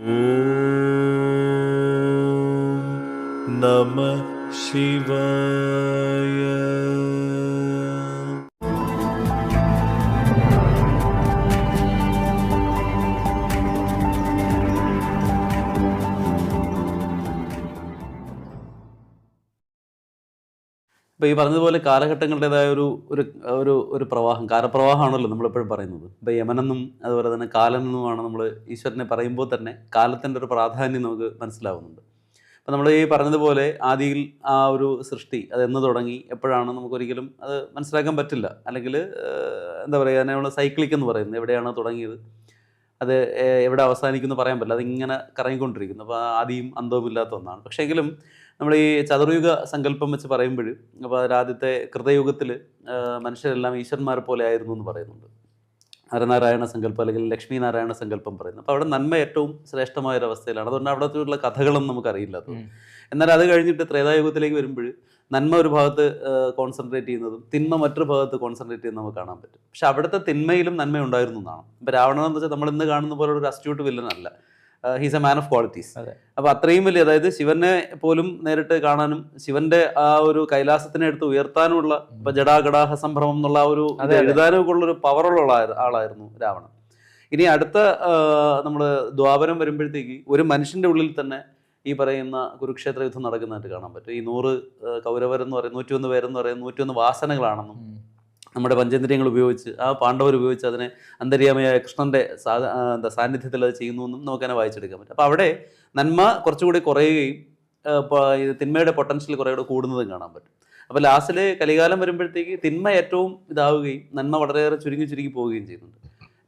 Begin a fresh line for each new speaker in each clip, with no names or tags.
ॐ नमः शिवाय।
ഇപ്പോൾ ഈ പറഞ്ഞതുപോലെ കാലഘട്ടങ്ങളുടേതായ ഒരു ഒരു ഒരു പ്രവാഹം കാലപ്രവാഹമാണല്ലോ നമ്മളെപ്പോഴും പറയുന്നത്. ഇപ്പോൾ യമനെന്നും അതുപോലെ തന്നെ കാലനെന്നുമാണ് നമ്മൾ ഈശ്വരനെ പറയുമ്പോൾ തന്നെ കാലത്തിന്റെ ഒരു പ്രാധാന്യം നമുക്ക് മനസ്സിലാവുന്നുണ്ട്. അപ്പോൾ നമ്മൾ ഈ പറഞ്ഞതുപോലെ ആദിയിൽ ആ ഒരു സൃഷ്ടി അത് എന്ന് തുടങ്ങി എപ്പോഴാണ് നമുക്കൊരിക്കലും അത് മനസ്സിലാക്കാൻ പറ്റില്ല. അല്ലെങ്കിൽ എന്താ പറയുക അതിനെ നമ്മൾ സൈക്ലിക് എന്ന് പറയുന്നത്. എവിടെയാണ് തുടങ്ങിയത്? അത് എവിടെ അവസാനിക്കുന്നു പറയാൻ പറ്റില്ല. അതിങ്ങനെ കറങ്ങിക്കൊണ്ടിരിക്കുന്നു. അപ്പോൾ ആദ്യം അന്തവും ഇല്ലാത്ത ഒന്നാണ്. പക്ഷേ എങ്കിലും നമ്മൾ ഈ ചതുർയുഗ സങ്കല്പം വെച്ച് പറയുമ്പോൾ അപ്പോൾ അതിലാദ്യത്തെ കൃതയുഗത്തിൽ മനുഷ്യരെല്ലാം ഈശ്വരന്മാരെ പോലെ ആയിരുന്നു എന്ന് പറയുന്നുണ്ട്. നരനാരായണ സങ്കല്പം അല്ലെങ്കിൽ ലക്ഷ്മി നാരായണ സങ്കല്പം പറയുന്നു അപ്പോൾ അവിടെ നന്മ ഏറ്റവും ശ്രേഷ്ഠമായ ഒരു അവസ്ഥയിലാണ് അതുകൊണ്ട് അവിടത്തുള്ള കഥകളൊന്നും നമുക്കറിയില്ല. എന്നാൽ അത് കഴിഞ്ഞിട്ട് ത്രേതായുഗത്തിലേക്ക് വരുമ്പോൾ നന്മ ഒരു ഭാഗത്ത് കോൺസെൻട്രേറ്റ് ചെയ്യുന്നതും തിന്മ മറ്റൊരു ഭാഗത്ത് കോൺസെൻട്രേറ്റ് ചെയ്യുന്നത് നമുക്ക് കാണാൻ പറ്റും. പക്ഷെ അവിടുത്തെ തിന്മയിലും നന്മ ഉണ്ടായിരുന്നു എന്നാണ്. ഇപ്പം രാവണൻ എന്ന് വെച്ചാൽ നമ്മൾ ഇന്ന് കാണുന്ന പോലെ ഒരു അസ്റ്റ്യൂട്ട് വില്ലൻ അല്ല. He's a man of qualities. അപ്പൊ അത്രയും വലിയ അതായത് ശിവനെ പോലും നേരിട്ട് കാണാനും ശിവന്റെ ആ ഒരു കൈലാസത്തിനെ എടുത്ത് ഉയർത്താനുമുള്ള ഇപ്പൊ ജടാഗടാഹ സംഭ്രമം എന്നുള്ള ആ ഒരു. എഴുതാനൊക്കെ ഉള്ള ഒരു പവറുള്ള ആളായിരുന്നു രാവണൻ. ഇനി അടുത്ത നമ്മൾ ദ്വാപരം വരുമ്പോഴത്തേക്ക് ഒരു മനുഷ്യന്റെ ഉള്ളിൽ തന്നെ ഈ പറയുന്ന കുരുക്ഷേത്ര യുദ്ധം നടക്കുന്നതായിട്ട് കാണാൻ പറ്റും. ഈ നൂറ് കൗരവരെന്ന് കൗരവരെന്ന് പറയുന്ന നൂറ്റിയൊന്ന് പേരെന്ന് പറയുന്ന നൂറ്റിയൊന്ന് വാസനകളാണെന്നും നമ്മുടെ പഞ്ചേന്ദ്രിയങ്ങൾ ഉപയോഗിച്ച് ആ പാണ്ഡവർ ഉപയോഗിച്ച് അതിനെ അന്തര്യാമയായ കൃഷ്ണന്റെ സാധ എന്താ സാന്നിധ്യത്തിൽ അത് ചെയ്യുന്നു എന്നും നമുക്കതിനെ വായിച്ചെടുക്കാൻ പറ്റും. അപ്പോൾ അവിടെ നന്മ കുറച്ചുകൂടി കുറയുകയും തിന്മയുടെ പൊട്ടൻഷ്യൽ കുറേ കൂടെ കൂടുന്നതും കാണാൻ പറ്റും. അപ്പോൾ ലാസ്റ്റിൽ കലികാലം വരുമ്പോഴത്തേക്ക് തിന്മ ഏറ്റവും ഇതാവുകയും നന്മ വളരെയേറെ ചുരുങ്ങി ചുരുങ്ങി പോവുകയും ചെയ്യുന്നുണ്ട്.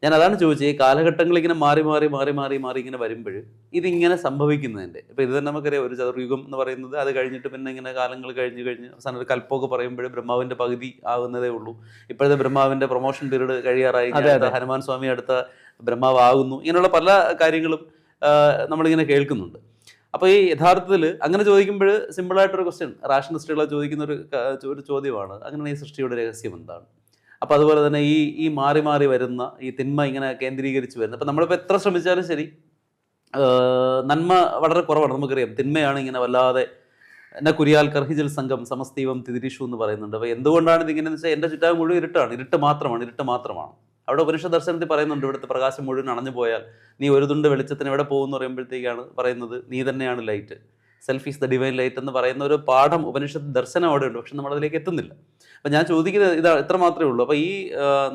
ഞാൻ അതാണ് ചോദിച്ചത് ഈ കാലഘട്ടങ്ങൾ ഇങ്ങനെ മാറി മാറി മാറി മാറി മാറി ഇങ്ങനെ വരുമ്പോൾ ഇതിങ്ങനെ സംഭവിക്കുന്നതിന്റെ. ഇപ്പോൾ ഇത് തന്നെ നമുക്കറിയാം ഒരു ചതുർയുഗം എന്ന് പറയുന്നത് അത് കഴിഞ്ഞിട്ട് പിന്നെ ഇങ്ങനെ കാലങ്ങൾ കഴിഞ്ഞ് കഴിഞ്ഞ് അവസാനം ഒരു കൽപ്പൊക്കെ പറയുമ്പോൾ ബ്രഹ്മാവിന്റെ പകുതി ആകുന്നതേ ഉള്ളൂ. ഇപ്പോഴത്തെ ബ്രഹ്മാവിന്റെ പ്രൊമോഷൻ പീരീഡ് കഴിയാറായി ഹനുമാൻ സ്വാമി അടുത്ത ബ്രഹ്മാവ് ആകുന്നു ഇങ്ങനെയുള്ള പല കാര്യങ്ങളും നമ്മളിങ്ങനെ കേൾക്കുന്നുണ്ട്. അപ്പോൾ ഈ യഥാർത്ഥത്തിൽ അങ്ങനെ ചോദിക്കുമ്പോൾ സിമ്പിളായിട്ടൊരു ക്വസ്റ്റ്യൻ റാഷണലിസ്റ്റുകളെ ചോദിക്കുന്ന ഒരു ഒരു ചോദ്യമാണ് അങ്ങനെയാണ് ഈ സൃഷ്ടിയുടെ രഹസ്യം എന്താണ്? അപ്പോൾ അതുപോലെ തന്നെ ഈ ഈ മാറി മാറി വരുന്ന ഈ തിന്മ ഇങ്ങനെ കേന്ദ്രീകരിച്ച് വരുന്നത്. അപ്പം നമ്മളിപ്പോൾ എത്ര ശ്രമിച്ചാലും ശരി നന്മ വളരെ കുറവാണ്. നമുക്കറിയാം തിന്മയാണ് ഇങ്ങനെ വല്ലാതെ എന്നെ കുരിയാൽ കർഹിജൽ സംഘം സമസ്തീവം തിരിഷു എന്ന് പറയുന്നുണ്ട്. അപ്പോൾ എന്തുകൊണ്ടാണ് ഇതിങ്ങനെ വെച്ചാൽ എന്റെ ചുറ്റാൻ മുഴുവൻ ഇരുട്ടാണ്. ഇരുട്ട് മാത്രമാണ് ഇരുട്ട് മാത്രമാണ്. അവിടെ ഉപനിഷ ദർശനത്തിൽ പറയുന്നുണ്ട് ഇവിടുത്തെ പ്രകാശം മുഴുവൻ അണഞ്ഞു പോയാൽ നീ ഒരു തുണ്ട് വെളിച്ചത്തിന് എവിടെ പോകുമെന്ന് പറയുമ്പോഴത്തേക്കാണ് പറയുന്നത് നീ തന്നെയാണ് light self is the divine light എന്ന് പറയുന്ന ഒരു പാഠം ഉപനിഷത്ത് ദർശനം അവിടെ ഉണ്ട്. പക്ഷെ നമ്മൾ അതിലേക്ക് എത്തുന്നില്ല. അപ്പം ഞാൻ ചോദിക്കുന്നത് ഇത് ഇത്ര മാത്രമേ ഉള്ളൂ. അപ്പോൾ ഈ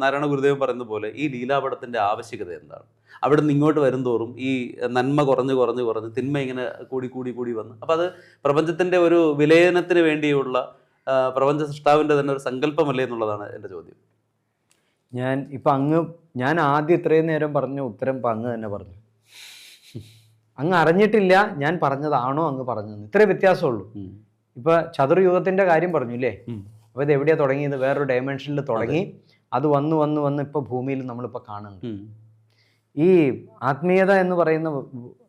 നാരായണ ഗുരുദേവൻ പറയുന്ന പോലെ ഈ ലീലാപടത്തിന്റെ ആവശ്യകത എന്താണ്? അവിടെ നിന്ന് ഇങ്ങോട്ട് വരുംതോറും ഈ നന്മ കുറഞ്ഞ് കുറഞ്ഞ് കുറഞ്ഞ് തിന്മ ഇങ്ങനെ കൂടി കൂടി കൂടി വന്ന്. അപ്പോൾ അത് പ്രപഞ്ചത്തിന്റെ ഒരു വിലയനത്തിന് വേണ്ടിയുള്ള പ്രപഞ്ച സൃഷ്ടാവിന്റെ തന്നെ ഒരു സങ്കല്പമല്ലേ എന്നുള്ളതാണ് എന്റെ ചോദ്യം.
ഞാൻ ഇപ്പം അങ്ങ് ഞാൻ ആദ്യം ഇത്രയും നേരം പറഞ്ഞ ഉത്തരം ഇപ്പം അങ്ങ് തന്നെ പറഞ്ഞു. അങ്ങ് അറിഞ്ഞിട്ടില്ല ഞാൻ പറഞ്ഞതാണോ അങ്ങ് പറഞ്ഞത് ഇത്രേ വ്യത്യാസമുള്ളൂ. ഇപ്പൊ ചതുർയുഗത്തിന്റെ കാര്യം പറഞ്ഞു ഇല്ലേ. അപ്പൊ ഇത് എവിടെയാ തുടങ്ങിയത്? വേറൊരു ഡയമെൻഷനിൽ തുടങ്ങി. അത്. വന്ന് വന്ന് വന്ന് ഇപ്പൊ ഭൂമിയിൽ നമ്മളിപ്പോ കാണുന്നുണ്ട്. ഈ ആത്മീയത എന്ന് പറയുന്ന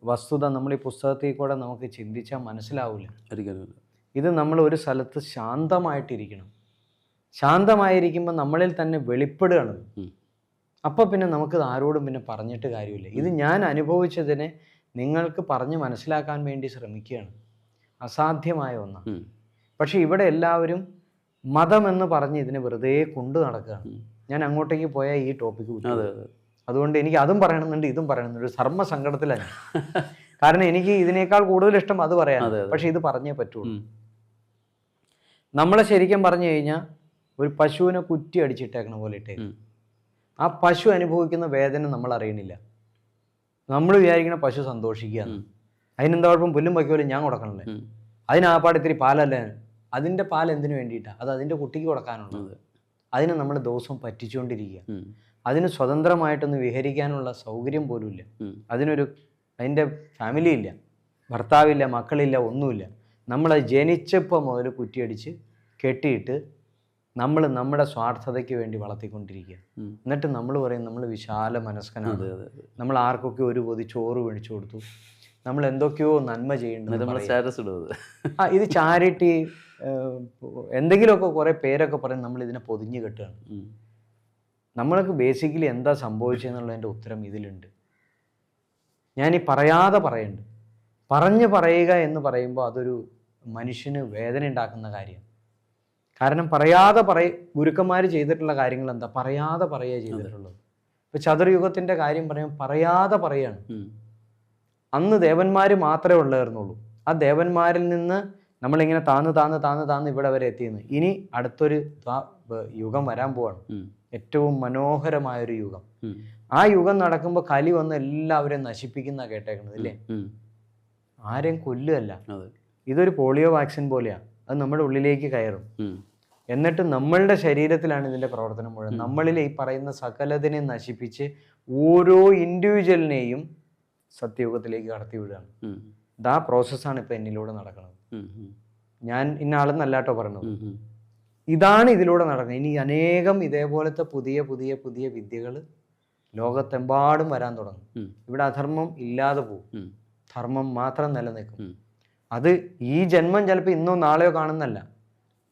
വസ്തുത നമ്മൾ ഈ പുസ്തകത്തിൽ കൂടെ നമുക്ക് ചിന്തിച്ചാൽ മനസ്സിലാവില്ല ഇത് നമ്മൾ ഒരു സ്ഥലത്ത് ശാന്തമായിട്ടിരിക്കണം. ശാന്തമായിരിക്കുമ്പോൾ നമ്മളിൽ തന്നെ വെളിപ്പെടുകയാണ്. അപ്പൊ പിന്നെ നമുക്കിത് ആരോടും പിന്നെ പറഞ്ഞിട്ട് കാര്യമില്ല. ഇത് ഞാൻ അനുഭവിച്ചതിനെ നിങ്ങൾക്ക് പറഞ്ഞ് മനസ്സിലാക്കാൻ വേണ്ടി ശ്രമിക്കുകയാണ്. അസാധ്യമായ ഒന്നാണ്. പക്ഷെ ഇവിടെ എല്ലാവരും മതം എന്ന് പറഞ്ഞ് ഇതിനെ വെറുതെ കൊണ്ടു നടക്കുകയാണ്. ഞാൻ അങ്ങോട്ടേക്ക് പോയാൽ ഈ ടോപ്പിക്
അതെ അതെ.
അതുകൊണ്ട് എനിക്ക് അതും പറയണമെന്നുണ്ട് ഇതും പറയണമെന്നുണ്ട്. ഒരു സർമ്മ സങ്കടത്തിലാണ് കാരണം എനിക്ക് ഇതിനേക്കാൾ കൂടുതൽ ഇഷ്ടം അത് പറയാൻ. പക്ഷെ ഇത് പറഞ്ഞേ പറ്റുള്ളൂ. നമ്മളെ ശരിക്കും പറഞ്ഞു കഴിഞ്ഞാൽ ഒരു പശുവിനെ കുറ്റി അടിച്ചിട്ടേക്കണ പോലെ
ഇട്ടേ.
ആ പശു അനുഭവിക്കുന്ന വേദന നമ്മൾ അറിയണില്ല. നമ്മൾ വിചാരിക്കണ പശു സന്തോഷിക്കുക. അതിനെന്താ കുഴപ്പം? പുല്ലും വയ്ക്കുമല്ലോ ഞാൻ കൊടുക്കണല്ലേ. അതിനാപ്പാട് ഇത്തിരി പാലല്ലേ? അതിന്റെ പാൽ എന്തിനു വേണ്ടിയിട്ടാണ് അത് അതിന്റെ കുട്ടിക്ക് കൊടുക്കാനുള്ളത്.
അതെ.
അതിനെ നമ്മൾ ദിവസവും പറ്റിച്ചുകൊണ്ടിരിക്കുക. അതിന് സ്വതന്ത്രമായിട്ടൊന്ന് വിഹരിക്കാനുള്ള സൗകര്യം പോലും
ഇല്ല
അതിനൊരു അതിന്റെ ഫാമിലി ഇല്ല ഭർത്താവില്ല മക്കളില്ല ഒന്നുമില്ല. നമ്മൾ ജനിച്ചപ്പോൾ മുതൽ കുറ്റിയടിച്ച് കെട്ടിയിട്ട് നമ്മൾ നമ്മുടെ സ്വാർത്ഥതയ്ക്ക് വേണ്ടി വളർത്തിക്കൊണ്ടിരിക്കുക. എന്നിട്ട് നമ്മൾ പറയും നമ്മൾ വിശാല മനസ്കനാണ്. നമ്മൾ ആർക്കൊക്കെ ഒരു പൊതി ചോറ് മേടിച്ചു കൊടുത്തു. നമ്മൾ എന്തൊക്കെയോ നന്മ ചെയ്യേണ്ടത്
നമ്മൾ സ്റ്റാറ്റസ് ഇടുന്നത്
ആ ഇത് ചാരിറ്റി എന്തെങ്കിലുമൊക്കെ കുറേ പേരൊക്കെ പറയും നമ്മൾ ഇതിനെ പൊതിഞ്ഞു കെട്ടുകയാണ്. നമ്മൾക്ക് ബേസിക്കലി എന്താ സംഭവിച്ചതെന്നുള്ളതിന്റെ ഉത്തരം ഇതിലുണ്ട്. ഞാൻ ഈ പറയാതെ പറയുന്നുണ്ട് പറഞ്ഞു പറയുക എന്ന് പറയുമ്പോൾ അതൊരു മനുഷ്യന് വേദന ഉണ്ടാക്കുന്ന കാര്യമാണ്. കാരണം പറയാതെ പറയ ഗുരുക്കന്മാർ ചെയ്തിട്ടുള്ള കാര്യങ്ങൾ എന്താ പറയാതെ പറയുക ചെയ്തിട്ടുള്ളത്. ഇപ്പൊ ചതുർയുഗത്തിന്റെ കാര്യം പറയുമ്പോൾ പറയാതെ പറയാണ് അന്ന് ദേവന്മാർ മാത്രമേ ഉള്ളായിരുന്നുള്ളൂ. ആ ദേവന്മാരിൽ നിന്ന് നമ്മളിങ്ങനെ താന്ന് താന്ന് താന്ന് താന്ന് ഇവിടെ വരെ എത്തിയെന്ന്. ഇനി അടുത്തൊരു യുഗം വരാൻ പോവാണ്. ഏറ്റവും മനോഹരമായ ഒരു
യുഗം
ആ യുഗം നടക്കുമ്പോൾ കലി വന്ന് എല്ലാവരെയും നശിപ്പിക്കുന്ന കേട്ടേക്കണത്
അല്ലേ
ആരെയും
കൊല്ലുമല്ല
ഇതൊരു പോളിയോ വാക്സിൻ പോലെയാ. അത് നമ്മുടെ ഉള്ളിലേക്ക് കയറും. എന്നിട്ട് നമ്മളുടെ ശരീരത്തിലാണ് ഇതിന്റെ പ്രവർത്തനം മുഴുവൻ. നമ്മളിൽ ഈ പറയുന്ന സകലതിനെ നശിപ്പിച്ച് ഓരോ ഇൻഡിവിജ്വലിനെയും സത്യയോഗത്തിലേക്ക് കടത്തി വിടുകയാണ്. ഇതാ പ്രോസസ്സാണ് ഇപ്പൊ എന്നിലൂടെ നടക്കുന്നത്. ഞാൻ ഇന്നാളെന്നല്ലാട്ടോ പറഞ്ഞത്. ഇതാണ് ഇതിലൂടെ നടക്കുന്നത്. ഇനി അനേകം ഇതേപോലത്തെ പുതിയ പുതിയ പുതിയ വിദ്യകൾ ലോകത്തെമ്പാടും വരാൻ തുടങ്ങും. ഇവിടെ അധർമ്മം ഇല്ലാതെ പോകും. ധർമ്മം മാത്രം നിലനിൽക്കും. അത് ഈ ജന്മം ചിലപ്പോൾ ഇന്നോ നാളെയോ കാണുന്നല്ല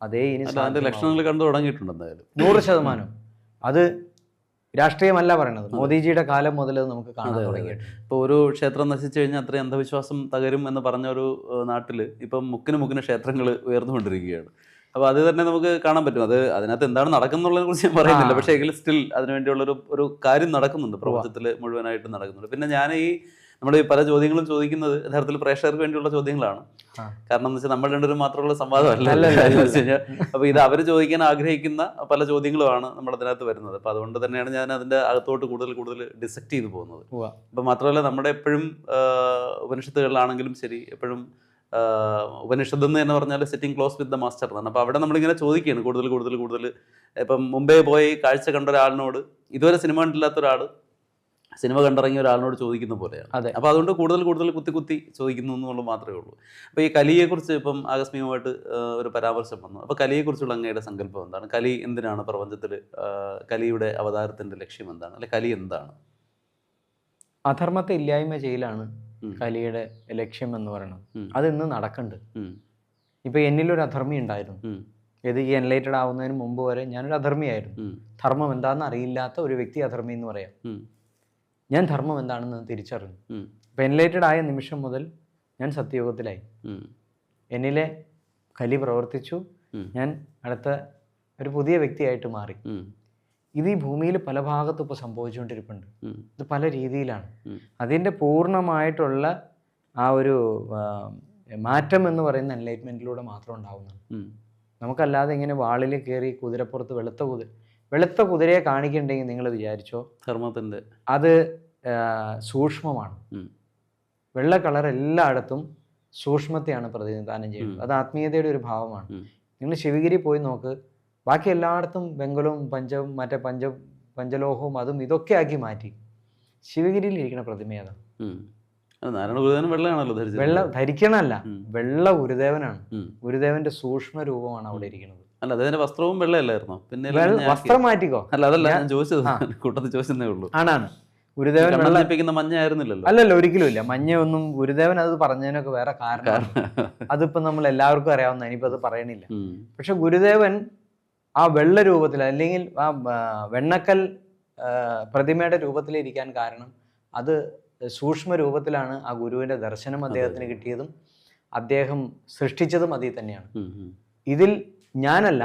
അതേ ഇനി
അതിന്റെ ലക്ഷണങ്ങൾ കണ്ടു തുടങ്ങിയിട്ടുണ്ട് എന്തായാലും.
നൂറ് ശതമാനം. അത് രാഷ്ട്രീയമല്ല പറയണത്. മോദിജിയുടെ കാലം മുതൽ നമുക്ക് കാണാൻ തുടങ്ങി
ഇപ്പോൾ ഒരു ക്ഷേത്രം നശിച്ചു കഴിഞ്ഞാൽ അത്രയും അന്ധവിശ്വാസം തകരും എന്ന് പറഞ്ഞ ഒരു നാട്ടിൽ ഇപ്പം മുക്കിന് മുക്കിന് ക്ഷേത്രങ്ങൾ ഉയർന്നുകൊണ്ടിരിക്കുകയാണ്. അപ്പോൾ അത് തന്നെ നമുക്ക് കാണാൻ പറ്റും. അത് അതിനകത്ത് എന്താണ് നടക്കുന്നുള്ളതിനെ കുറിച്ച് ഞാൻ പറയുന്നില്ല. പക്ഷേ എങ്കിലും സ്റ്റിൽ അതിനുവേണ്ടിയുള്ളൊരു ഒരു കാര്യം നടക്കുന്നുണ്ട്. പ്രപഞ്ചത്തിൽ മുഴുവനായിട്ട് നടക്കുന്നുണ്ട്. പിന്നെ ഞാൻ ഈ നമ്മൾ ഈ പല ചോദ്യങ്ങളും ചോദിക്കുന്നത് യഥാർത്ഥത്തിൽ പ്രേക്ഷകർക്ക് വേണ്ടിയുള്ള ചോദ്യങ്ങളാണ്. കാരണം എന്ന് വെച്ചാൽ നമ്മൾ രണ്ടുപേരും മാത്രമുള്ള സംവാദമല്ല. അപ്പോൾ ഇത് അവർ ചോദിക്കാൻ ആഗ്രഹിക്കുന്ന പല ചോദ്യങ്ങളുമാണ് നമ്മൾ അതിനകത്ത് വരുന്നത്. അപ്പൊ അതുകൊണ്ട് തന്നെയാണ് ഞാൻ അതിന്റെ അകത്തോട്ട് കൂടുതൽ കൂടുതൽ ഡിസക്ട് ചെയ്തു പോകുന്നത്. അപ്പൊ മാത്രമല്ല നമ്മുടെ എപ്പോഴും ഉപനിഷത്തുകളിലാണെങ്കിലും ശരി എപ്പോഴും ഉപനിഷത്ത് എന്ന് തന്നെ പറഞ്ഞാൽ sitting close with the master എന്നാണ്. അപ്പോൾ അവിടെ നമ്മളിങ്ങനെ ചോദിക്കുകയാണ് കൂടുതൽ കൂടുതൽ കൂടുതൽ. ഇപ്പം മുംബൈ പോയി കാഴ്ച കണ്ട ഒരാളിനോട് ഇതുവരെ സിനിമ കണ്ടില്ലാത്ത ഒരാൾ സിനിമ കണ്ടിറങ്ങിയ ഒരാളിനോട് ചോദിക്കുന്ന പോലെയാണ്.
അതെ.
അപ്പോൾ അതുകൊണ്ട് കൂടുതൽ കൂടുതൽ കുത്തി കുത്തി ചോദിക്കുന്നു എന്നുള്ളത് മാത്രമേ ഉള്ളൂ. അപ്പോൾ ഈ കലിയെക്കുറിച്ച് ഇപ്പം ആകസ്മികമായിട്ട് ഒരു പരാമർശം വന്നു. അപ്പോൾ കലിയെക്കുറിച്ചുള്ള അങ്ങയുടെ സങ്കല്പം എന്താണ്? കലി എന്തിനാണ് പ്രപഞ്ചത്തിൽ കലിയുടെ അവതാരത്തിന്റെ ലക്ഷ്യം എന്താണ്? അല്ലെ കലി എന്താണ്?
അധർമ്മത്തെ ഇല്ലായ്മ ചെയ്യലാണ് കലിയുടെ ലക്ഷ്യം എന്ന് പറയുന്നത്.
അതിന്ന്
നടക്കണ്ട് ഇന്ന് നടക്കുന്നുണ്ട്. ഇപ്പൊ എന്നിലൊരു അധർമ്മി ഉണ്ടായിരുന്നു. ഇത് ഈ എൻലൈറ്റഡ് ആവുന്നതിന് മുമ്പ് വരെ ഞാനൊരു അധർമ്മിയായിരുന്നു. ധർമ്മം എന്താണെന്ന് അറിയില്ലാത്ത ഒരു വ്യക്തി അധർമ്മി എന്ന് പറയാം. ഞാൻ ധർമ്മം എന്താണെന്ന് തിരിച്ചറിഞ്ഞു.
ഉം.
എൻലൈറ്റഡ് ആയ നിമിഷം മുതൽ ഞാൻ സത്യയോഗത്തിലായി. എന്നിലെ കലി പ്രവർത്തിച്ചു. ഞാൻ അടുത്ത ഒരു പുതിയ വ്യക്തിയായിട്ട് മാറി. ഇത് ഈ ഭൂമിയിൽ പല ഭാഗത്തും ഇപ്പോൾ സംഭവിച്ചുകൊണ്ടിരിപ്പുണ്ട്. ഇത് പല രീതിയിലാണ്.
അതിന്റെ
അതിന്റെ പൂർണമായിട്ടുള്ള ആ ഒരു മാറ്റം എന്ന് പറയുന്ന എൻലൈറ്റ്മെന്റിലൂടെ മാത്രം ഉണ്ടാവുന്നതാണ്. നമുക്കല്ലാതെ ഇങ്ങനെ വാളിൽ കയറി കുതിരപ്പുറത്ത് വെളുത്ത കുതിര വെളുത്ത കുതിരയെ കാണിക്കണ്ടെങ്കിൽ നിങ്ങൾ വിചാരിച്ചോ?
ധർമ്മത്തിന്റെ
അത് സൂക്ഷ്മമാണ്. വെള്ള കളർ എല്ലായിടത്തും സൂക്ഷ്മത്തെയാണ് പ്രതിനിധാനം ചെയ്യുന്നത്. അത് ആത്മീയതയുടെ ഒരു ഭാവമാണ്. നിങ്ങൾ ശിവഗിരി പോയി നോക്ക്. ബാക്കി എല്ലായിടത്തും വെങ്കലവും പഞ്ചവും മറ്റേ പഞ്ച പഞ്ചലോഹവും അതും ഇതൊക്കെ ആക്കി മാറ്റി. ശിവഗിരിയിൽ ഇരിക്കുന്ന പ്രതിമ
അത് നാരായണ ഗുരുദേവൻ വെള്ളയാണല്ലോ
വെള്ള ധരിക്കണമല്ല. വെള്ള ഗുരുദേവനാണ്. ഗുരുദേവന്റെ സൂക്ഷ്മ രൂപമാണ് അവിടെ ഇരിക്കുന്നത്.
അല്ല അതിന്റെ വസ്ത്രവും വെള്ളയല്ലായിരുന്നോ? പിന്നെ?
വസ്ത്രം മാറ്റിക്കോ.
അല്ല അതല്ല
ഞാൻ-
ചോദിച്ചത്. കൂട്ടത്തിൽ ചോദിച്ചതേ ഉള്ളൂ.
ആണാണ്. ഗുരുദേവൻ വെള്ളം
കണ്ണടിപ്പിക്കുന്ന മഞ്ഞ ആയിരുന്നില്ലല്ലോ
അല്ലല്ല ഒരിക്കലും ഇല്ല മഞ്ഞ ഒന്നും ഗുരുദേവൻ അത് പറഞ്ഞതിനൊക്കെ വേറെ കാരണം. അതിപ്പോ നമ്മൾ എല്ലാവർക്കും അറിയാവുന്ന ഇനിയിപ്പോ അത് പറയണില്ല. പക്ഷെ ഗുരുദേവൻ ആ വെള്ള രൂപത്തിൽ അല്ലെങ്കിൽ ആ വെണ്ണക്കൽ പ്രതിമയുടെ രൂപത്തിലിരിക്കാൻ കാരണം അത് സൂക്ഷ്മ രൂപത്തിലാണ് ആ ഗുരുവിന്റെ ദർശനം അദ്ദേഹത്തിന് കിട്ടിയതും അദ്ദേഹം സൃഷ്ടിച്ചതും അതിൽ തന്നെയാണ്. ഇതിൽ ഞാനല്ല.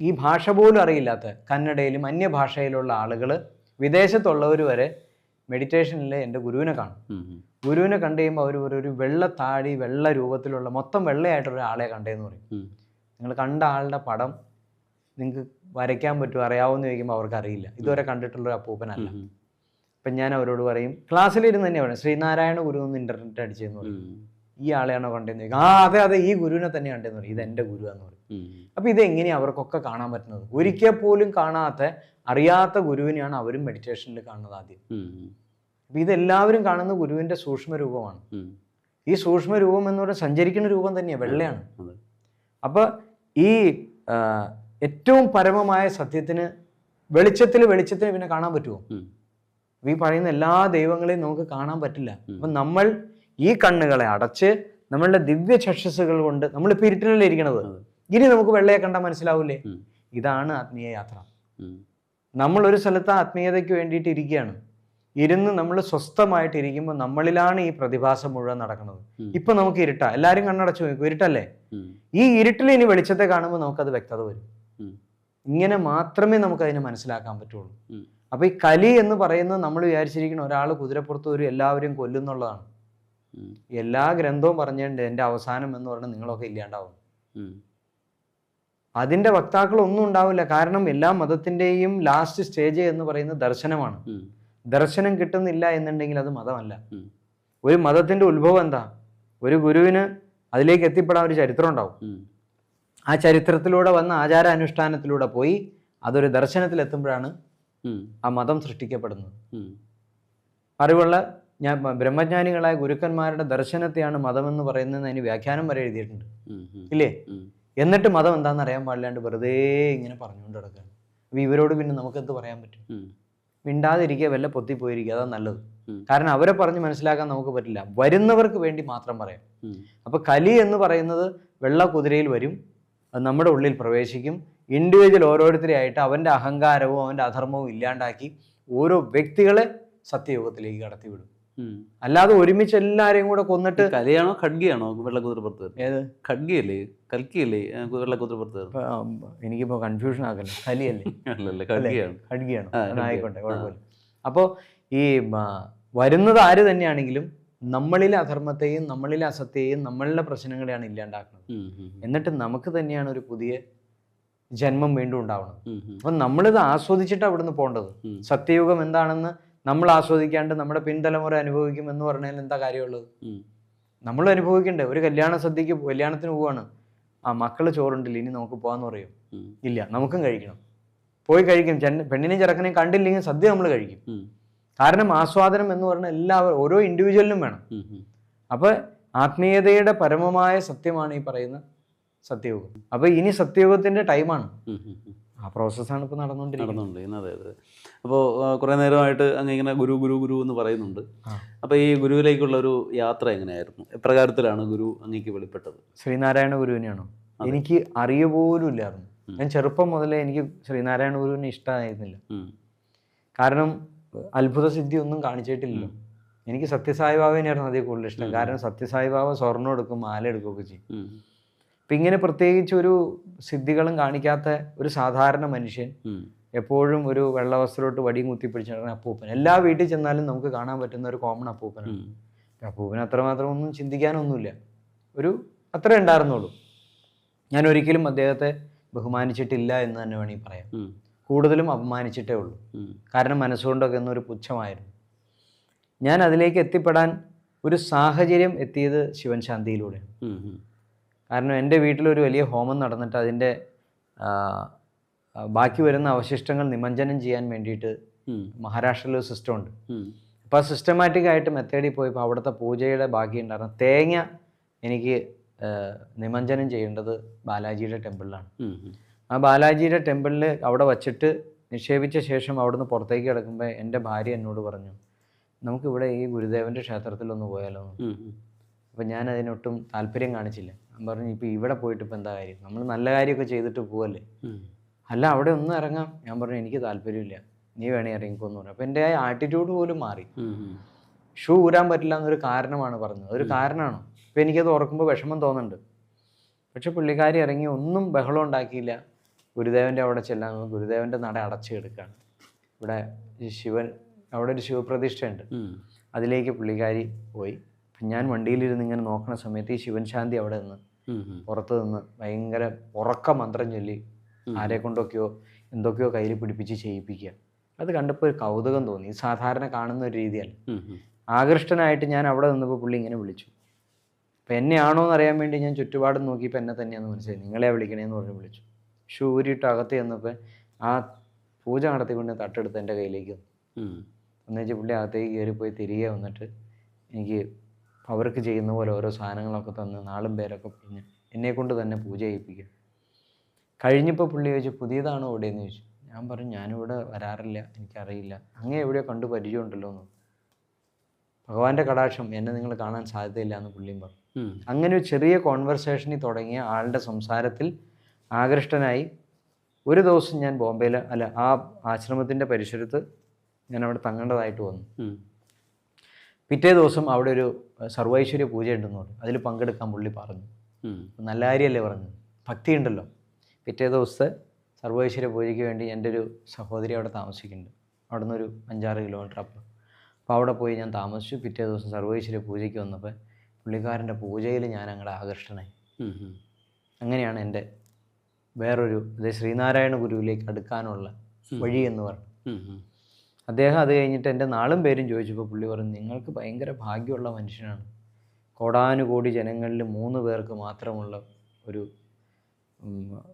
ഈ ഭാഷ പോലും അറിയില്ലാത്ത കന്നഡയിലും അന്യഭാഷയിലുള്ള ആളുകൾ വിദേശത്തുള്ളവർ വരെ മെഡിറ്റേഷനിൽ എന്റെ ഗുരുവിനെ കാണും. ഗുരുവിനെ കണ്ടു കഴിയുമ്പോൾ അവർ ഒരു വെള്ള താടി വെള്ള രൂപത്തിലുള്ള മൊത്തം വെള്ളയായിട്ടുള്ള ഒരാളെ കണ്ടേന്ന് പറയും. നിങ്ങൾ കണ്ട ആളുടെ പടം നിങ്ങൾക്ക് വരയ്ക്കാൻ പറ്റുമോ അറിയാവുമെന്ന് ചോദിക്കുമ്പോൾ അവർക്ക് അറിയില്ല ഇതുവരെ കണ്ടിട്ടുള്ള ഒരു അപ്പൂപ്പനല്ല. അപ്പം ഞാൻ അവരോട് പറയും ക്ലാസ്സിലിരുന്ന് തന്നെ പറയും ശ്രീനാരായണ ഗുരു എന്ന് ഇന്റർനെറ്റ് അടിച്ചതെന്ന് പറയും. ഈ ആളെയാണോ കണ്ടെന്ന് ചോദിക്കും. ആ അതെ അതെ ഈ ഗുരുവിനെ തന്നെ കണ്ടെന്ന് പറയും. ഇത് എന്റെ എന്ന് പറയും. അപ്പൊ ഇത് ഇതെങ്ങനെയാണ് അവർക്കൊക്കെ കാണാൻ പറ്റുന്നത്? ഒരിക്കൽ പോലും കാണാത്ത അറിയാത്ത ഗുരുവിനെയാണ് അവരും മെഡിറ്റേഷനിൽ കാണുന്നത് ആദ്യം. അപ്പൊ ഇതെല്ലാവരും കാണുന്ന ഗുരുവിന്റെ സൂക്ഷ്മ രൂപമാണ് ഈ സൂക്ഷ്മ രൂപം എന്ന് പറഞ്ഞാൽ സഞ്ചരിക്കുന്ന രൂപം തന്നെയാണ് വെള്ളയാണ്. അപ്പൊ ഈ ഏറ്റവും പരമമായ സത്യത്തിന് വെളിച്ചത്തിൽ വെളിച്ചത്തിന് പിന്നെ കാണാൻ പറ്റുമോ ഈ പറയുന്ന എല്ലാ ദൈവങ്ങളെയും നമുക്ക് കാണാൻ പറ്റില്ല. അപ്പൊ നമ്മൾ ഈ കണ്ണുകളെ അടച്ച് നമ്മളുടെ ദിവ്യ ചക്ഷസുകൾ കൊണ്ട് നമ്മൾ ഇരുട്ടിനല്ലേ ഇരിക്കണത്? ഇനി നമുക്ക് വെള്ളയെ കണ്ടാൽ മനസ്സിലാവൂലേ? ഇതാണ് ആത്മീയ യാത്ര. നമ്മൾ ഒരു സ്ഥലത്ത് ആത്മീയതയ്ക്ക് വേണ്ടിയിട്ട് ഇരിക്കുകയാണ്. ഇരുന്ന് നമ്മൾ സ്വസ്ഥമായിട്ട് ഇരിക്കുമ്പോൾ നമ്മളിലാണ് ഈ പ്രതിഭാസം മുഴുവൻ നടക്കുന്നത്. ഇപ്പൊ നമുക്ക് ഇരുട്ട. എല്ലാരും കണ്ണടച്ചു നോക്കും ഇരുട്ടല്ലേ? ഈ ഇരുട്ടിൽ ഇനി വെളിച്ചത്തെ കാണുമ്പോൾ നമുക്കത് വ്യക്തത വരും. ഇങ്ങനെ മാത്രമേ നമുക്ക് അതിനെ മനസ്സിലാക്കാൻ പറ്റുള്ളൂ. അപ്പൊ ഈ കലി എന്ന് പറയുന്നത് നമ്മൾ വിചാരിച്ചിരിക്കുന്ന ഒരാൾ കുതിരപ്പുറത്ത് ഒരു എല്ലാവരും കൊല്ലുന്നുള്ളതാണ്. എല്ലാ ഗ്രന്ഥവും പറഞ്ഞിട്ടുണ്ട് എന്റെ അവസാനം എന്ന് പറഞ്ഞാൽ നിങ്ങളൊക്കെ ഇല്ലാണ്ടാവും.
അതിന്റെ
അതിന്റെ വക്താക്കൾ ഒന്നും ഉണ്ടാവില്ല. കാരണം എല്ലാ മതത്തിന്റെയും ലാസ്റ്റ് സ്റ്റേജ് എന്ന് പറയുന്നത് ദർശനമാണ്. ദർശനം കിട്ടുന്നില്ല എന്നുണ്ടെങ്കിൽ അത് മതമല്ല. ഒരു മതത്തിന്റെ ഉത്ഭവം എന്താ? ഒരു ഗുരുവിന് അതിലേക്ക് എത്തിപ്പെടാൻ ഒരു ചരിത്രം ഉണ്ടാവും. ആ ചരിത്രത്തിലൂടെ വന്ന ആചാര അനുഷ്ഠാനത്തിലൂടെ പോയി അതൊരു ദർശനത്തിൽ എത്തുമ്പോഴാണ് ആ മതം സൃഷ്ടിക്കപ്പെടുന്നത്. അറിവുള്ള ഞാൻ ബ്രഹ്മജ്ഞാനികളായ ഗുരുക്കന്മാരുടെ ദർശനത്തെയാണ് മതമെന്ന് പറയുന്നത് അതിന് വ്യാഖ്യാനം വരെ എഴുതിയിട്ടുണ്ട്. ഇല്ലേ? എന്നിട്ട് മതം എന്താണെന്ന് അറിയാൻ പാടില്ലാണ്ട് വെറുതെ ഇങ്ങനെ പറഞ്ഞുകൊണ്ട് കിടക്കുകയാണ് അപ്പൊ ഇവരോട് പിന്നെ നമുക്ക് എന്ത് പറയാൻ പറ്റും. മിണ്ടാതിരിക്കുക വല്ല പൊത്തിപ്പോയിരിക്കുക അതാ നല്ലത്. കാരണം അവരെ പറഞ്ഞ് മനസ്സിലാക്കാൻ നമുക്ക് പറ്റില്ല. വരുന്നവർക്ക് വേണ്ടി മാത്രം പറയാം. അപ്പൊ കലി എന്ന് പറയുന്നത് വെള്ള കുതിരയിൽ വരും അത് നമ്മുടെ ഉള്ളിൽ പ്രവേശിക്കും. ഇൻഡിവിജ്വൽ ഓരോരുത്തരെയായിട്ട് അവന്റെ അഹങ്കാരവും അവന്റെ അധർമ്മവും ഇല്ലാണ്ടാക്കി ഓരോ വ്യക്തികളെ സത്യയോഗത്തിലേക്ക് കടത്തിവിടും. അല്ലാതെ ഒരുമിച്ച് എല്ലാരെയും കൂടെ കൊന്നിട്ട്
കലിയാണോ ഖഡ്ഗിയാണോ വെള്ളക്കുതിരപ്പുറത്ത്
ഏത്?
ഖഡ്ഗിയല്ലേ? കൽക്കിയല്ലേ? വെള്ളക്കുതിരപ്പുറത്ത്
എനിക്കിപ്പോ കൺഫ്യൂഷൻ ആക്കല്ലേ? കലിയല്ലേ?
അല്ലല്ലേ ഖഡ്ഗിയാണ്.
ഖഡ്ഗിയാണോ. ആയിക്കോട്ടെ കുഴപ്പമില്ല. അപ്പോൾ ഈ വരുന്നത് ആര് തന്നെയാണെങ്കിലും നമ്മളിലെ അധർമ്മത്തെയും നമ്മളിലെ അസത്തെയും നമ്മളിലെ പ്രശ്നങ്ങളെയാണ് ഇല്ലാണ്ടാക്കുന്നത്. എന്നിട്ട് നമുക്ക് തന്നെയാണ് ഒരു പുതിയ ജന്മം വീണ്ടും ഉണ്ടാവുന്നത്. അപ്പം നമ്മളിത് ആസ്വദിച്ചിട്ട് അവിടുന്ന് പോകേണ്ടത്. സത്യയുഗം എന്താണെന്ന് നമ്മൾ ആസ്വദിക്കാണ്ട് നമ്മുടെ പിൻതലമുറ അനുഭവിക്കും എന്ന് പറഞ്ഞാൽ എന്താ കാര്യമുള്ളത്? നമ്മൾ അനുഭവിക്കണ്ടേ? ഒരു കല്യാണ സദ്യക്ക് കല്യാണത്തിന് പോവാണ്. ആ മക്കൾ ചോറുണ്ടില്ല ഇനി നമുക്ക് പോവാന്ന് പറയും. ഇല്ല നമുക്കും കഴിക്കണം. പോയി കഴിക്കും. ചെ പെണ്ണിനെയും ചെറുക്കനെയും കണ്ടില്ലെങ്കിൽ സദ്യ നമ്മൾ കഴിക്കും. കാരണം ആസ്വാദനം എന്ന് പറഞ്ഞാൽ എല്ലാവരും ഓരോ ഇൻഡിവിജ്വലിനും വേണം. അപ്പൊ ആത്മീയതയുടെ പരമമായ സത്യമാണ് ഈ പറയുന്ന സത്യയോഗം. അപ്പൊ ഇനി സത്യയോഗത്തിന്റെ ടൈമാണ്. ആ പ്രോസസ്സാണ് ഇപ്പൊ നടന്നുകൊണ്ടിരിക്കുന്നത്
അപ്പോൾ കുറേ നേരമായിട്ട് അങ്ങ് ഇങ്ങനെ ഗുരു ഗുരു ഗുരു എന്ന് പറയുന്നുണ്ട്. അപ്പോൾ ഈ ഗുരുവിലേക്കുള്ള ഒരു യാത്ര എങ്ങനെയായിരുന്നു? എപ്രകാരത്തിലാണ് ഗുരു അങ്ങേക്ക് വെളിപ്പെട്ടത്?
ശ്രീനാരായണ ഗുരുവിനെയാണോ? എനിക്ക് അറിയ പോലും ഇല്ലായിരുന്നു ഞാൻ ചെറുപ്പം മുതലേ എനിക്ക് ശ്രീനാരായണ ഗുരുവിനെ ഇഷ്ടമായിരുന്നില്ല കാരണം അത്ഭുത സിദ്ധി ഒന്നും കാണിച്ചിട്ടില്ലല്ലോ എനിക്ക് സത്യസായി ബാബേനെയായിരുന്നു അതേ കൂടുതൽ ഇഷ്ടം. കാരണം സത്യസായി ബാബ സ്വർണം എടുക്കും മാല എടുക്കുകയൊക്കെ ചെയ്യും. അപ്പം ഇങ്ങനെ പ്രത്യേകിച്ച് ഒരു സിദ്ധികളും കാണിക്കാത്ത ഒരു സാധാരണ മനുഷ്യൻ. എപ്പോഴും ഒരു വെള്ള വസ്ത്രമായിട്ട് വടിയും കുത്തിപ്പിടിച്ച് നടക്കുന്ന അപ്പൂപ്പൻ. എല്ലാ വീട്ടിൽ ചെന്നാലും നമുക്ക് കാണാൻ പറ്റുന്ന ഒരു കോമൺ അപ്പൂപ്പനാണ്.
അപ്പൂപ്പൻ
അപ്പൂപ്പന് അത്രമാത്രം ഒന്നും ചിന്തിക്കാനൊന്നുമില്ല. ഒരു അത്രേ ഉണ്ടായിരുന്നുള്ളൂ. ഞാൻ ഒരിക്കലും അദ്ദേഹത്തെ ബഹുമാനിച്ചിട്ടില്ല എന്ന് തന്നെ വേണമെങ്കിൽ പറയാം. കൂടുതലും അപമാനിച്ചിട്ടേ ഉള്ളൂ. കാരണം മനസ്സുകൊണ്ടൊക്കെ എന്നൊരു പുച്ഛമായിരുന്നു. ഞാൻ അതിലേക്ക് എത്തിപ്പെടാൻ ഒരു സാഹചര്യം എത്തിയത് ശിവൻ ശാന്തിയിലൂടെയാണ്. കാരണം എന്റെ വീട്ടിലൊരു വലിയ ഹോമം നടന്നിട്ട് അതിന്റെ ബാക്കി വരുന്ന അവശിഷ്ടങ്ങൾ നിമഞ്ജനം ചെയ്യാൻ വേണ്ടിയിട്ട്. മഹാരാഷ്ട്രയിൽ ഒരു സിസ്റ്റം ഉണ്ട്
അപ്പൊ
അപ്പോൾ ആ സിസ്റ്റമാറ്റിക് ആയിട്ട് മെത്തേഡിൽ പോയപ്പോൾ അവിടുത്തെ പൂജയുടെ ബാക്കി ഉണ്ടായിരുന്നു തേങ്ങ എനിക്ക് നിമഞ്ജനം ചെയ്യേണ്ടത് ബാലാജിയുടെ ടെമ്പിളിലാണ്. ആ ബാലാജിയുടെ ടെമ്പിളിൽ അവിടെ വച്ചിട്ട് നിക്ഷേപിച്ച ശേഷം അവിടുന്ന് പുറത്തേക്ക് കിടക്കുമ്പോൾ എന്റെ ഭാര്യ എന്നോട് പറഞ്ഞു നമുക്കിവിടെ ഈ ഗുരുദേവന്റെ ക്ഷേത്രത്തിലൊന്ന് പോയാലോ എന്ന്."
ഉം. ഉം.
അപ്പം ഞാൻ അതിനൊട്ടും താല്പര്യം കാണിച്ചില്ല ഞാൻ പറഞ്ഞു ഇപ്പം ഇവിടെ പോയിട്ട് ഇപ്പം എന്താ കാര്യം നമ്മൾ നല്ല കാര്യമൊക്കെ ചെയ്തിട്ട് പോവല്ലേ. അല്ല അവിടെ ഒന്നും ഇറങ്ങാം. ഞാൻ പറഞ്ഞു എനിക്ക് താല്പര്യമില്ല. നീ വേണേ ഇറങ്ങിക്കോന്ന് പറഞ്ഞു. അപ്പൊ എന്റെ ആറ്റിറ്റ്യൂഡ് പോലും മാറി. ഷൂ ഊരാൻ പറ്റില്ല എന്നൊരു കാരണമാണ് പറഞ്ഞത്. ഒരു കാരണമാണോ ഇപ്പൊ എനിക്കത് ഓർക്കുമ്പോൾ വിഷമം തോന്നുന്നുണ്ട്. പക്ഷെ പുള്ളിക്കാരി ഇറങ്ങി ഒന്നും ബഹളം ഉണ്ടാക്കിയില്ല. ഗുരുദേവന്റെ അവിടെ ചെല്ലാൻ ഗുരുദേവന്റെ ഗുരുദേവന്റെ നട അടച്ചു കിടക്കുകയാണ് ഇവിടെ ശിവൻ അവിടെ ഒരു ശിവപ്രതിഷ്ഠയുണ്ട്. അതിലേക്ക് പുള്ളിക്കാരി പോയി. ഞാൻ വണ്ടിയിലിരുന്ന് ഇങ്ങനെ നോക്കുന്ന സമയത്ത് ഈ ശിവൻ ശാന്തി അവിടെ നിന്ന്. പുറത്ത് നിന്ന് ഭയങ്കര ഉറക്ക മന്ത്രം ചൊല്ലി. ആരെ കൊണ്ടൊക്കെയോ എന്തൊക്കെയോ കയ്യിൽ പിടിപ്പിച്ച് ചെയ്യിപ്പിക്കുക. അത് കണ്ടപ്പോൾ ഒരു കൗതുകം തോന്നി. സാധാരണ കാണുന്ന ഒരു രീതിയല്ല. ആകൃഷ്ടനായിട്ട് ഞാൻ അവിടെ നിന്നപ്പോൾ പുള്ളി ഇങ്ങനെ വിളിച്ചു. അപ്പം എന്നെയാണോ എന്ന് അറിയാൻ വേണ്ടി ഞാൻ ചുറ്റുപാടും നോക്കിയപ്പോൾ എന്നെ തന്നെയാന്ന് മനസ്സിലായി. നിങ്ങളെ വിളിക്കണേന്ന് പറഞ്ഞ് വിളിച്ചു. ഷൂ ഊരിയിട്ട് അകത്ത് ചെന്നപ്പോൾ ആ പൂജ നടത്തിക്കൊണ്ട് തട്ടെടുത്ത് എന്റെ കയ്യിലേക്ക് വന്നു. എന്നുവെച്ചാൽ പുള്ളി അകത്തേക്ക് കയറിപ്പോയി തിരികെ വന്നിട്ട് എനിക്ക് അവർക്ക് ചെയ്യുന്ന പോലെ ഓരോ സാധനങ്ങളൊക്കെ തന്ന് നാളും പേരൊക്കെ പിന്നെ എന്നെ കൊണ്ട് തന്നെ പൂജ ചെയ്യിപ്പിക്കുക കഴിഞ്ഞപ്പോൾ പുള്ളി ചോദിച്ചു പുതിയതാണോ ഇവിടെ എന്ന് ചോദിച്ചു. ഞാൻ പറഞ്ഞു ഞാനിവിടെ വരാറില്ല എനിക്കറിയില്ല. അങ്ങേ എവിടെയോ കണ്ടു പരിചയമുണ്ടല്ലോ എന്ന്. ഭഗവാന്റെ കടാക്ഷം എന്നെ നിങ്ങൾ കാണാൻ സാധ്യതയില്ല എന്ന് പുള്ളിയും പറഞ്ഞു. അങ്ങനെ ഒരു ചെറിയ കോൺവെർസേഷനിൽ തുടങ്ങിയ ആളുടെ സംസാരത്തിൽ ആകൃഷ്ടനായി ഒരു ദിവസം ഞാൻ ബോംബെയിൽ അല്ല ആ ആശ്രമത്തിന്റെ പരിസരത്ത് ഞാൻ അവിടെ തങ്ങേണ്ടതായിട്ട് വന്നു. പിറ്റേ ദിവസം അവിടെ ഒരു സർവൈശ്വര്യ പൂജ ഉണ്ടെന്ന് പറഞ്ഞു. അതിൽ പങ്കെടുക്കാൻ പുള്ളി പറഞ്ഞു. നല്ല കാര്യമല്ലേ പറഞ്ഞു ഭക്തി ഉണ്ടല്ലോ പിറ്റേ ദിവസത്തെ സർവൈശ്വര്യ പൂജയ്ക്ക് വേണ്ടി എന്റെ ഒരു സഹോദരി അവിടെ താമസിക്കുന്നുണ്ട്. അവിടെ നിന്നൊരു അഞ്ചാറ് കിലോമീറ്റർ അപ്പം അപ്പോൾ അവിടെ പോയി ഞാൻ താമസിച്ചു. പിറ്റേ ദിവസം സർവൈശ്വര്യ പൂജയ്ക്ക് വന്നപ്പോൾ പുള്ളിക്കാരന്റെ പൂജയിൽ ഞാൻ അങ്ങോട്ട് ആകർഷ്ടനായി. അങ്ങനെയാണ് എന്റെ വേറൊരു അതായത് ശ്രീനാരായണ ഗുരുവിലേക്ക് അടുക്കാനുള്ള വഴി എന്ന് പറഞ്ഞു. അദ്ദേഹം അത് കഴിഞ്ഞിട്ട് എന്റെ നാളും പേരും ചോദിച്ചപ്പോൾ പുള്ളി പറഞ്ഞു നിങ്ങൾക്ക് ഭയങ്കര ഭാഗ്യമുള്ള മനുഷ്യനാണ്. കോടാനുകോടി ജനങ്ങളിൽ മൂന്ന് പേർക്ക് മാത്രമുള്ള ഒരു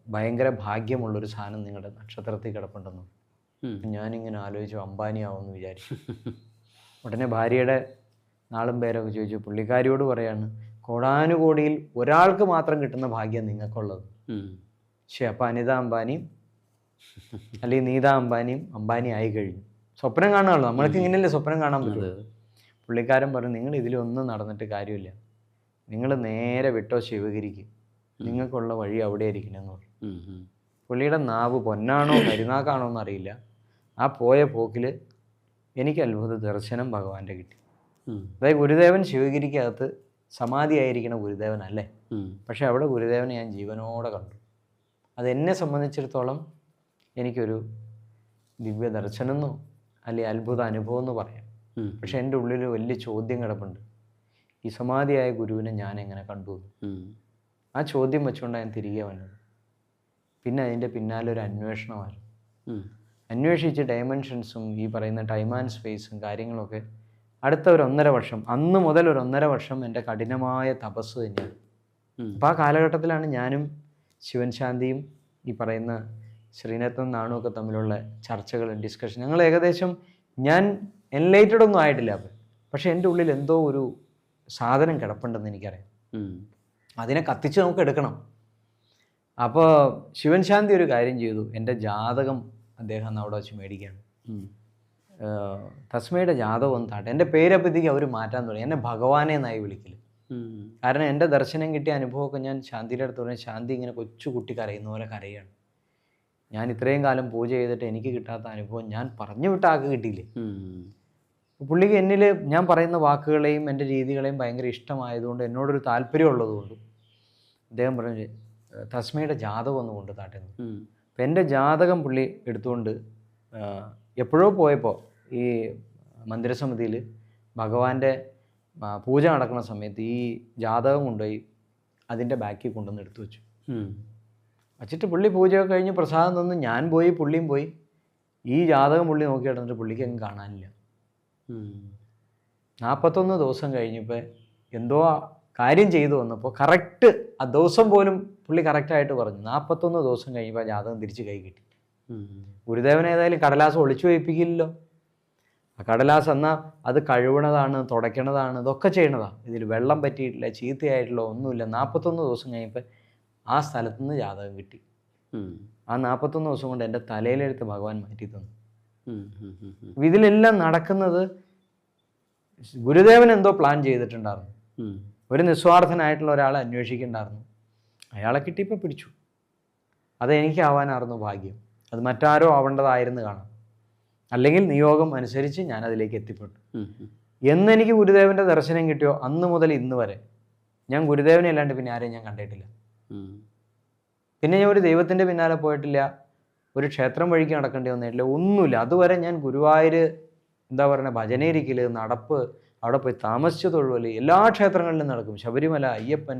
ഭയങ്കര ഭാഗ്യമുള്ളൊരു സാധനം നിങ്ങളുടെ നക്ഷത്രത്തിൽ കിടപ്പുണ്ടെന്ന്. ഞാനിങ്ങനെ ആലോചിച്ചു അംബാനിയാവുമെന്ന് വിചാരിച്ചു. ഉടനെ ഭാര്യയുടെ നാളും പേരൊക്കെ ചോദിച്ചു പുള്ളിക്കാരിയോട് പറയാണ് കോടാനുകോടിയിൽ ഒരാൾക്ക് മാത്രം കിട്ടുന്ന ഭാഗ്യം നിങ്ങൾക്കുള്ളത്. പക്ഷെ അപ്പം അനിത അംബാനിയും അല്ലെങ്കിൽ നീത അംബാനിയും അംബാനി ആയി കഴിഞ്ഞു. സ്വപ്നം കാണുകയുള്ളൂ നമ്മൾക്ക് ഇങ്ങനെയല്ലേ സ്വപ്നം കാണാൻ
പറ്റുന്നത്
പറ്റുള്ളൂ പുള്ളിക്കാരൻ പറഞ്ഞു നിങ്ങൾ ഇതിലൊന്നും നടന്നിട്ട് കാര്യമില്ല. നിങ്ങൾ നേരെ വിട്ടോ ശിവഗിരിക്ക്. നിങ്ങൾക്കുള്ള വഴി അവിടെ ഇരിക്കണമെന്ന് പറഞ്ഞു
ഉം. ഉം.
പുള്ളിയുടെ നാവ് പൊന്നാണോ കരുനാക്കാണോ എന്നറിയില്ല ആ പോയ പോക്കിൽ എനിക്ക് അത്ഭുത ദർശനം ഭഗവാന്റെ കിട്ടി. അതായത് ഗുരുദേവൻ ശിവഗിരിക്കകത്ത് സമാധിയായിരിക്കണ ഗുരുദേവനല്ലേ
അല്ലേ
പക്ഷെ അവിടെ ഗുരുദേവനെ ഞാൻ ജീവനോടെ കണ്ടു അതെന്നെ സംബന്ധിച്ചിടത്തോളം എനിക്കൊരു ദിവ്യ ദർശനം എന്നോ അല്ലെങ്കിൽ അത്ഭുത അനുഭവം എന്ന് പറയാം. പക്ഷെ എന്റെ ഉള്ളിൽ വലിയ ചോദ്യം കിടപ്പുണ്ട് ഈ സമാധിയായ ഗുരുവിനെ ഞാൻ എങ്ങനെ കണ്ടു എന്ന്. ആ ചോദ്യം വെച്ചുകൊണ്ടാണ് ഞാൻ തിരികെ വന്നത്. പിന്നെ അതിന്റെ പിന്നാലെ ഒരു അന്വേഷണമായിരുന്നു. അന്വേഷിച്ച് ഡയമെൻഷൻസും ഈ പറയുന്ന ടൈം ആൻഡ് സ്പേസും കാര്യങ്ങളൊക്കെ അടുത്ത ഒരു ഒന്നര വർഷം അന്ന് മുതൽ ഒരു ഒന്നര വർഷം എന്റെ കഠിനമായ തപസ് തന്നെയാണ്.
അപ്പം
അപ്പോൾ ആ കാലഘട്ടത്തിലാണ് ഞാനും ശിവൻ ശാന്തിയും ഈ പറയുന്ന ശ്രീനത്തും നാണും ഒക്കെ തമ്മിലുള്ള ചർച്ചകളും ഡിസ്കഷൻ ഞങ്ങൾ ഏകദേശം ഞാൻ എൻലൈറ്റഡ് ഒന്നും ആയിട്ടില്ല. അപ്പം പക്ഷേ എന്റെ ഉള്ളിൽ എന്തോ ഒരു സാധനം കിടപ്പുണ്ടെന്ന് എനിക്കറിയാം.
അതിനെ
കത്തിച്ച് നമുക്ക് എടുക്കണം. അപ്പോൾ ശിവൻ ശാന്തി ഒരു കാര്യം ചെയ്തു. എന്റെ ജാതകം അദ്ദേഹം അവിടെ വെച്ച് മേടിക്കുകയാണ്. തസ്മയുടെ ജാതകം ഒന്ന് താട്ടെ. എന്റെ പേരപ്പത്തേക്ക് അവർ മാറ്റാൻ തുടങ്ങി. എന്നെ ഭഗവാനെ എന്നായി വിളിക്കൽ കാരണം എന്റെ ദർശനം കിട്ടിയ അനുഭവമൊക്കെ ഞാൻ ശാന്തിയുടെ അടുത്ത് പറഞ്ഞു. ശാന്തി ഇങ്ങനെ കൊച്ചു കുട്ടി കരയുന്ന പോലെ കരയാണ്. ഞാൻ ഇത്രയും കാലം പൂജ ചെയ്തിട്ട് എനിക്ക് കിട്ടാത്ത അനുഭവം ഞാൻ പറഞ്ഞു വിട്ട ആൾക്ക് കിട്ടിയില്ലേ. പുള്ളിക്ക് എന്നിൽ ഞാൻ പറയുന്ന വാക്കുകളെയും എന്റെ രീതികളെയും ഭയങ്കര ഇഷ്ടമായതുകൊണ്ട് എന്നോടൊരു താല്പര്യം ഉള്ളതുകൊണ്ടും അദ്ദേഹം പറഞ്ഞു "ഏഹ് തസ്മയുടെ ജാതകം ഒന്ന് കൊണ്ട് താട്ടെ അപ്പം എന്റെ ജാതകം പുള്ളി എടുത്തുകൊണ്ട് എപ്പോഴോ പോയപ്പോൾ ഈ മന്ദിരസമിതിയിൽ ഭഗവാന്റെ പൂജ നടക്കുന്ന സമയത്ത് ഈ ജാതകം കൊണ്ടുപോയി അതിന്റെ ബാക്കിൽ കൊണ്ടുവന്ന് എടുത്തു വെച്ചു. വച്ചിട്ട് പുള്ളി പൂജയൊക്കെ കഴിഞ്ഞ് പ്രസാദം തന്നു. ഞാൻ പോയി പുള്ളിയും പോയി. ഈ ജാതകം പുള്ളി നോക്കി കിടന്നിട്ട് പുള്ളിക്ക് അങ്ങ് കാണാനില്ല. നാൽപ്പത്തൊന്ന് ദിവസം കഴിഞ്ഞപ്പോൾ എന്തോ കാര്യം ചെയ്തു വന്നപ്പോൾ കറക്റ്റ് ആ ദിവസം പോലും പുള്ളി കറക്റ്റായിട്ട് പറഞ്ഞു. നാൽപ്പത്തൊന്ന് ദിവസം കഴിയുമ്പോൾ ജാതകം തിരിച്ച് കൈ കിട്ടി. ഗുരുദേവൻ ഏതായാലും കടലാസ് ഒളിച്ചു വയ്പ്പിക്കില്ലല്ലോ ആ കടലാസ് എന്നാൽ അത് കഴുകണതാണ് തുടയ്ക്കണതാണ് ഇതൊക്കെ ചെയ്യണതാണ് ഇതിൽ വെള്ളം പറ്റിയിട്ടില്ല ചീത്തയായിട്ടില്ല ഒന്നുമില്ല. നാൽപ്പത്തൊന്ന് ദിവസം കഴിഞ്ഞപ്പോൾ ആ സ്ഥലത്തുനിന്ന് ജാതകം കിട്ടി. ആ നാൽപ്പത്തൊന്ന് ദിവസം കൊണ്ട് എന്റെ തലയിലെടുത്ത് ഭഗവാൻ മാറ്റി തന്നു ഇതിലെല്ലാം നടക്കുന്നത് ഗുരുദേവൻ എന്തോ പ്ലാൻ ചെയ്തിട്ടുണ്ടായിരുന്നു. ഒരു നിസ്വാർത്ഥനായിട്ടുള്ള ഒരാളെ അന്വേഷിക്കണ്ടായിരുന്നു അയാളെ കിട്ടിയപ്പോൾ പിടിച്ചു. അത് എനിക്കാവാനായിരുന്നു ഭാഗ്യം. അത് മറ്റാരോ ആവേണ്ടതായിരുന്നു കാണാം. അല്ലെങ്കിൽ നിയോഗം അനുസരിച്ച് ഞാൻ അതിലേക്ക് എത്തിപ്പെട്ടു. എന്നെനിക്ക് ഗുരുദേവന്റെ ദർശനം കിട്ടിയോ? അന്ന് മുതൽ ഇന്ന് വരെ. ഞാൻ ഗുരുദേവനെ അല്ലാണ്ട് പിന്നെ ആരെയും ഞാൻ കണ്ടിട്ടില്ല. പിന്നെ ഞാൻ ഒരു ദൈവത്തിന്റെ പിന്നാലെ പോയിട്ടില്ല. ഒരു ക്ഷേത്രം വഴിക്ക് നടക്കേണ്ടി വന്നിട്ടില്ല. ഒന്നുമില്ല. അതുവരെ ഞാൻ ഗുരുവായൂർ എന്താ പറയുക ഭജനയിരിക്കൽ നടപ്പ് അവിടെ പോയി താമസിച്ചു തൊഴുവൽ എല്ലാ ക്ഷേത്രങ്ങളിലും നടക്കും. ശബരിമല അയ്യപ്പൻ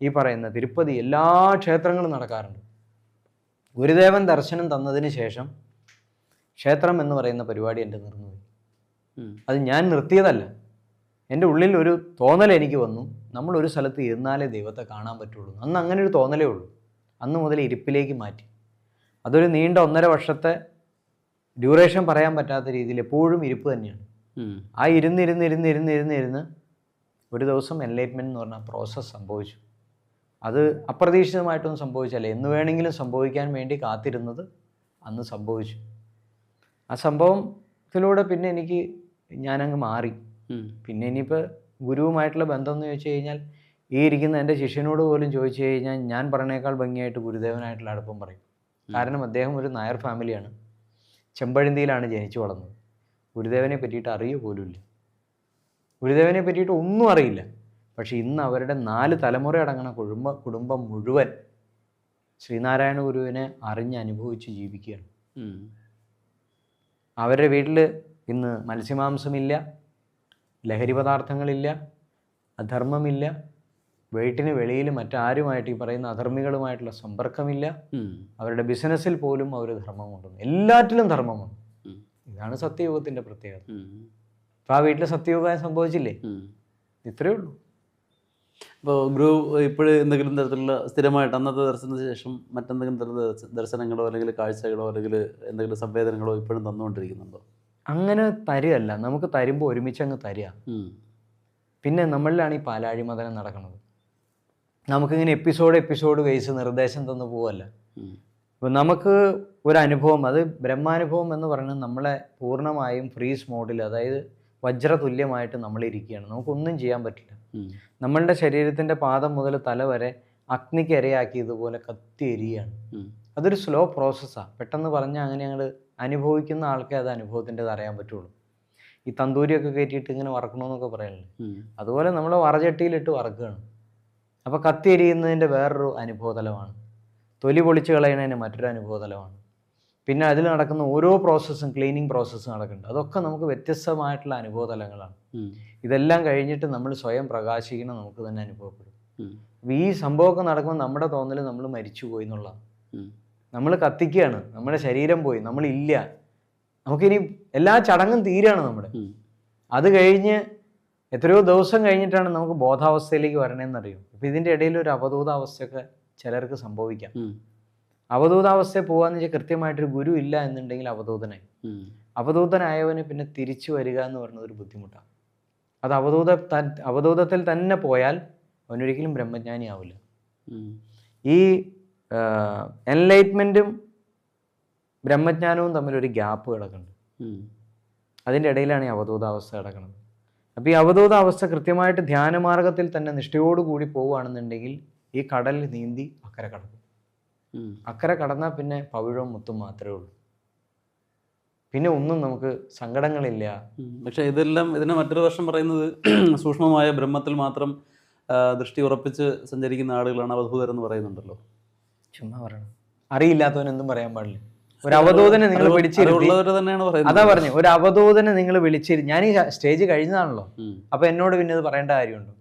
ഈ പറയുന്ന തിരുപ്പതി എല്ലാ ക്ഷേത്രങ്ങളും നടക്കാറുണ്ട്. ഗുരുദേവൻ ദർശനം തന്നതിന് ശേഷം ക്ഷേത്രം എന്ന് പറയുന്ന പരിപാടി എന്റെ നിർന്നുപോയി അത് ഞാൻ നിർത്തിയതല്ല. എന്റെ ഉള്ളിൽ ഒരു തോന്നൽ എനിക്ക് വന്നു. നമ്മൾ ഒരു സ്ഥലത്ത് ഇരുന്നാലേ ദൈവത്തെ കാണാൻ പറ്റുള്ളൂ. അന്ന് അങ്ങനെ ഒരു തോന്നലേ ഉള്ളൂ. അന്ന് മുതൽ ഇരിപ്പിലേക്ക് മാറ്റി. അതൊരു നീണ്ട ഒന്നര വർഷത്തെ ഡ്യൂറേഷൻ പറയാൻ പറ്റാത്ത രീതിയിൽ എപ്പോഴും ഇരിപ്പ് തന്നെയാണ്. ആ ഇരുന്ന് ഇരുന്ന് ഇരുന്ന് ഇരുന്ന് ഇരുന്ന് ഒരു ദിവസം എൻലൈറ്റ്മെന്റ് എന്ന് പറഞ്ഞ പ്രോസസ്സ് സംഭവിച്ചു. അത് അപ്രതീക്ഷിതമായിട്ടൊന്നും സംഭവിച്ചല്ല. എന്ന് വേണമെങ്കിലും സംഭവിക്കാൻ വേണ്ടി കാത്തിരുന്നത് അന്ന് സംഭവിച്ചു. ആ സംഭവത്തിലൂടെ പിന്നെ എനിക്ക് ഞാനങ്ങ് മാറി. പിന്നെ ഇനിയിപ്പോൾ ഗുരുവുമായിട്ടുള്ള ബന്ധം എന്ന് ചോദിച്ചു കഴിഞ്ഞാൽ ഈ ഇരിക്കുന്ന എന്റെ ശിഷ്യനോട് പോലും ചോദിച്ചു കഴിഞ്ഞാൽ ഞാൻ പറഞ്ഞേക്കാൾ ഭംഗിയായിട്ട് ഗുരുദേവനായിട്ടുള്ള അടുപ്പം പറയും. കാരണം അദ്ദേഹം ഒരു നായർ ഫാമിലിയാണ്. ചെമ്പഴന്തിയിലാണ് ജനിച്ചു വളർന്നത്. ഗുരുദേവനെ പറ്റിയിട്ട് അറിയ പോലുമില്ല. ഗുരുദേവനെ പറ്റിയിട്ട് ഒന്നും അറിയില്ല. പക്ഷെ ഇന്ന് അവരുടെ നാല് തലമുറ അടങ്ങുന്ന കുടുംബ കുടുംബം മുഴുവൻ ശ്രീനാരായണ ഗുരുവിനെ അറിഞ്ഞ് അനുഭവിച്ച് ജീവിക്കുകയാണ്. അവരുടെ വീട്ടിൽ ഇന്ന് മത്സ്യമാംസമില്ല ലഹരി പദാർത്ഥങ്ങളില്ല അധർമ്മമില്ല വീട്ടിന് വെളിയിൽ മറ്റാരുമായിട്ട് ഈ പറയുന്ന അധർമ്മികളുമായിട്ടുള്ള സമ്പർക്കമില്ല. അവരുടെ ബിസിനസ്സിൽ പോലും അവർ ധർമ്മം കൊണ്ടുവന്നു എല്ലാറ്റിലും ധർമ്മമുണ്ട്. ഇതാണ് സത്യയോഗത്തിന്റെ പ്രത്യേകത. അപ്പൊ ആ വീട്ടിൽ സത്യയോഗം സംഭവിച്ചില്ലേ. ഇത്രയേ ഉള്ളൂ.
ഇപ്പോൾ ഗുരു ഇപ്പോഴും എന്തെങ്കിലും തരത്തിലുള്ള സ്ഥിരമായിട്ട് അന്നത്തെ ദർശനത്തിന് ശേഷം മറ്റെന്തെങ്കിലും തരത്തിലുള്ള ദർശനങ്ങളോ അല്ലെങ്കിൽ കാഴ്ചകളോ അല്ലെങ്കിൽ എന്തെങ്കിലും സംവേദനങ്ങളോ ഇപ്പോഴും തന്നുകൊണ്ടിരിക്കുന്നുണ്ടോ?
അങ്ങനെ തരുകയല്ല. നമുക്ക് തരുമ്പോൾ ഒരുമിച്ച് അങ്ങ് തരിക പിന്നെ നമ്മളിലാണ് ഈ പാലാഴി മതനം നടക്കുന്നത്. നമുക്കിങ്ങനെ എപ്പിസോഡ് എപ്പിസോഡ് വൈസ് നിർദ്ദേശം തന്നു പോവല്ല. ഇപ്പം നമുക്ക് ഒരു അനുഭവം അത് ബ്രഹ്മാനുഭവം എന്ന് പറയുന്നത് നമ്മളെ പൂർണമായും ഫ്രീസ് മോഡിൽ അതായത് വജ്രതുല്യമായിട്ട് നമ്മളിരിക്കുകയാണ്. നമുക്കൊന്നും ചെയ്യാൻ പറ്റില്ല. നമ്മളുടെ ശരീരത്തിന്റെ പാദം മുതൽ തല വരെ അഗ്നിക്ക് ഇരയാക്കിയതുപോലെ കത്തി എരിയാണ് അതൊരു സ്ലോ പ്രോസസ്സാണ് പെട്ടെന്ന് പറഞ്ഞാൽ അങ്ങനെ ഞങ്ങൾ അനുഭവിക്കുന്ന ആൾക്കേ അത് അനുഭവത്തിന്റെത് അറിയാൻ പറ്റുള്ളൂ. ഈ തന്തൂരിയൊക്കെ കയറ്റിയിട്ട് ഇങ്ങനെ വറക്കണമെന്നൊക്കെ പറയണില്ലേ അതുപോലെ നമ്മൾ വറചട്ടിയിലിട്ട് വറക്കുകയാണ്. അപ്പോൾ കത്തി എരിയുന്നതിന്റെ വേറൊരു അനുഭവതലമാണ്. തൊലി പൊളിച്ച് കളയുന്നതിന് മറ്റൊരു അനുഭവതലമാണ്. പിന്നെ അതിൽ നടക്കുന്ന ഓരോ പ്രോസസ്സും ക്ലീനിങ് പ്രോസസ്സും നടക്കുന്നുണ്ട്. അതൊക്കെ നമുക്ക് വ്യത്യസ്തമായിട്ടുള്ള അനുഭവതലങ്ങളാണ്. ഇതെല്ലാം കഴിഞ്ഞിട്ട് നമ്മൾ സ്വയം പ്രകാശിക്കണം നമുക്ക് തന്നെ അനുഭവപ്പെടും. അപ്പോൾ ഈ സംഭവമൊക്കെ നടക്കുമ്പോൾ നമ്മുടെ തോന്നൽ നമ്മൾ മരിച്ചു പോയി എന്നുള്ളതാണ് നമ്മൾ കത്തിക്കുകയാണ്. നമ്മുടെ ശരീരം പോയി. നമ്മളില്ല. നമുക്കിനി എല്ലാ ചടങ്ങും തീരാണ് നമ്മുടെ. അത് കഴിഞ്ഞ് എത്രയോ ദിവസം കഴിഞ്ഞിട്ടാണ് നമുക്ക് ബോധാവസ്ഥയിലേക്ക് വരണമെന്നറിയും ഇപ്പം ഇതിന്റെ ഇടയിൽ ഒരു അവധൂതാവസ്ഥയൊക്കെ ചിലർക്ക് സംഭവിക്കാം. അവധൂതാവസ്ഥയിൽ പോകാന്ന് വെച്ചാൽ കൃത്യമായിട്ടൊരു ഗുരു ഇല്ല എന്നുണ്ടെങ്കിൽ അവധൂതനായി. അവധൂതനായവന് പിന്നെ തിരിച്ചു വരിക എന്ന് പറയുന്നത് ഒരു ബുദ്ധിമുട്ടാണ് അത് അവധൂത അവധൂതത്തിൽ തന്നെ പോയാൽ അവനൊരിക്കലും ബ്രഹ്മജ്ഞാനി ആവില്ല ഈ എൻലൈറ്റ്മെന്റും ബ്രഹ്മജ്ഞാനവും തമ്മിൽ ഒരു ഗ്യാപ്പ് കിടക്കുന്നുണ്ട്. അതിന്റെ ഇടയിലാണ് ഈ അവധൂതാവസ്ഥ കിടക്കുന്നത്. അപ്പോൾ ഈ അവധൂതാവസ്ഥ കൃത്യമായിട്ട് ധ്യാനമാർഗത്തിൽ തന്നെ നിഷ്ഠയോടുകൂടി പോവുകയാണെന്നുണ്ടെങ്കിൽ ഈ കടൽ നീന്തി അക്കരെ കടക്കും. അക്കരെ കടന്നാൽ പിന്നെ പവിഴവും മുത്തും മാത്രമേ ഉള്ളൂ. പിന്നെ ഒന്നും നമുക്ക് സങ്കടങ്ങളില്ല.
പക്ഷെ പക്ഷേ ഇതെല്ലാം ഇതിന് മറ്റൊരു വർഷം പറയുന്നത് സൂക്ഷ്മമായ ബ്രഹ്മത്തിൽ മാത്രം ദൃഷ്ടി ഉറപ്പിച്ച് സഞ്ചരിക്കുന്ന ആളുകളാണ് അവധൂതരെന്ന് പറയുന്നുണ്ടല്ലോ.
ചുമ്മാ പറയണം. അറിയില്ലാത്തവനെന്തും പറയാൻ പാടില്ല. ഒരു അവധൂതനെ നിങ്ങൾ
വിളിച്ചിരുന്നു
പിടിച്ചിരുത്തി
പറയുന്നത്.
അതാ പറഞ്ഞു ഒരു അവധൂതനെ നിങ്ങൾ വിളിച്ചിരുന്നു ഞാൻ ഈ സ്റ്റേജ് കഴിഞ്ഞതാണല്ലോ. അപ്പൊ എന്നോട് പിന്നെ ഇത് പറയേണ്ട കാര്യമുണ്ടോ?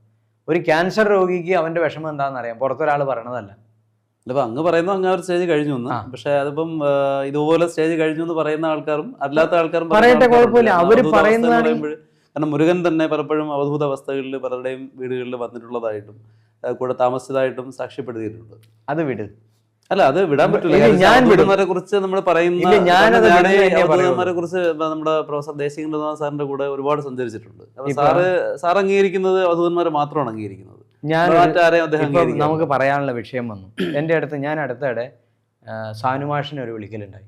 ഒരു ക്യാൻസർ രോഗിക്ക് അവന്റെ വിഷമം എന്താണെന്ന് അറിയാം പുറത്തൊരാൾ പറയണതല്ല.
അല്ലപ്പോ അങ്ങ് പറയുന്നത് അങ്ങ് ഒരു സ്റ്റേജ് കഴിഞ്ഞു എന്ന്. പക്ഷെ അതിപ്പം ഇതുപോലെ സ്റ്റേജ് കഴിഞ്ഞു എന്ന് പറയുന്ന ആൾക്കാരും അല്ലാത്ത ആൾക്കാരും
പറയട്ടെ,
പറയുന്ന.
കുഴപ്പമില്ല. അവർ
പറയുമ്പോൾ കാരണം മുരുകൻ തന്നെ പലപ്പോഴും അവധൂത അവസ്ഥകളിൽ പലരുടെയും വീടുകളിൽ വന്നിട്ടുള്ളതായിട്ടും കൂടെ താമസിച്ചതായിട്ടും സാക്ഷ്യപ്പെടുത്തിയിട്ടുണ്ട്.
അത് വിട്.
അല്ല അത് വിടാൻ പറ്റില്ല.
ഞാൻ
വിടുന്നവരെ കുറിച്ച് നമ്മൾ പറയുന്ന കുറിച്ച് നമ്മുടെ പ്രൊഫസർ ദേശീന്ദ്രനാഥ് സാറിന്റെ കൂടെ ഒരുപാട് സഞ്ചരിച്ചിട്ടുണ്ട്. അപ്പൊ സാറ് സാർ അംഗീകരിക്കുന്നത് അവധൂതന്മാരെ മാത്രമാണ് അംഗീകരിക്കുന്നത്.
ഞാൻ നമുക്ക് പറയാനുള്ള വിഷയം വന്നു. എന്റെ അടുത്ത് ഞാൻ അടുത്തിടെ സാനുമാഷിനെ ഒരു വിളിക്കലുണ്ടായി.